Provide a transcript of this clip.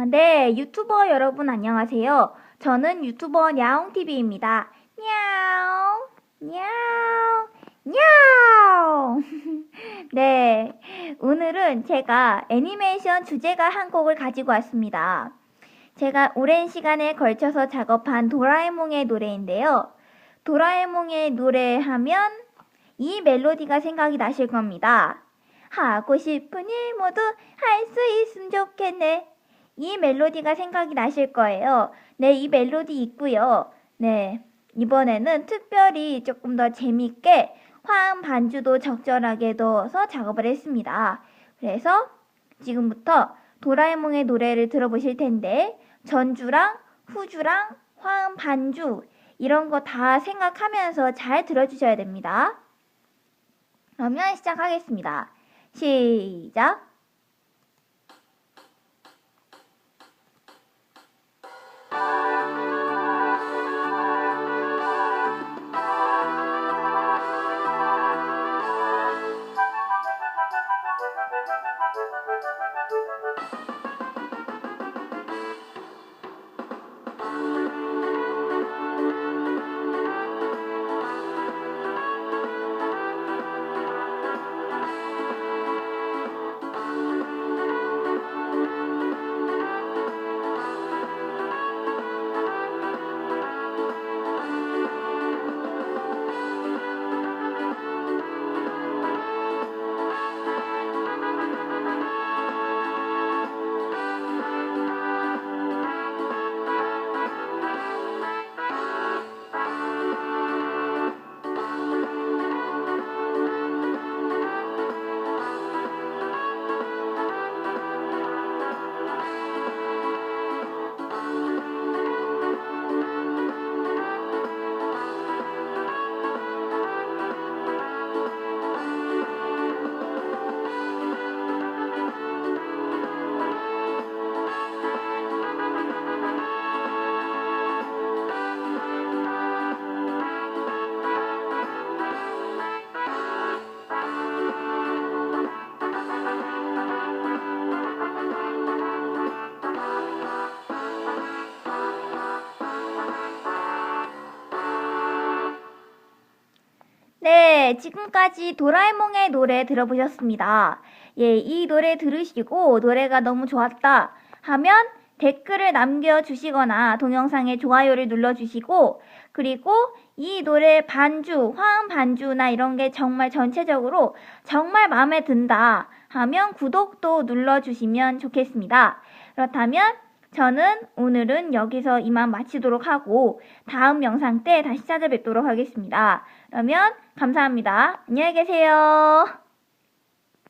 아, 네, 유튜버 여러분 안녕하세요. 저는 유튜버 냐옹TV입니다. 냐옹, 냐옹, 냐옹. 네, 오늘은 제가 애니메이션 주제가 한 곡을 가지고 왔습니다. 제가 오랜 시간에 걸쳐서 작업한 도라에몽의 노래인데요. 도라에몽의 노래하면 이 멜로디가 생각이 나실 겁니다. 하고 싶은 일 모두 할 수 있으면 좋겠네. 이 멜로디가 생각이 나실 거예요. 네, 이 멜로디 있고요. 네, 이번에는 특별히 조금 더 재밌게 화음 반주도 적절하게 넣어서 작업을 했습니다. 그래서 지금부터 도라에몽의 노래를 들어보실 텐데 전주랑 후주랑 화음 반주 이런 거 다 생각하면서 잘 들어주셔야 됩니다. 그러면 시작하겠습니다. 시작. Thank you. 네, 지금까지 도라에몽의 노래 들어보셨습니다. 예, 이 노래 들으시고 노래가 너무 좋았다 하면 댓글을 남겨주시거나 동영상에 좋아요를 눌러주시고 그리고 이 노래 반주, 화음 반주나 이런 게 정말 전체적으로 정말 마음에 든다 하면 구독도 눌러주시면 좋겠습니다. 그렇다면 저는 오늘은 여기서 이만 마치도록 하고 다음 영상 때 다시 찾아뵙도록 하겠습니다. 그러면 감사합니다. 안녕히 계세요.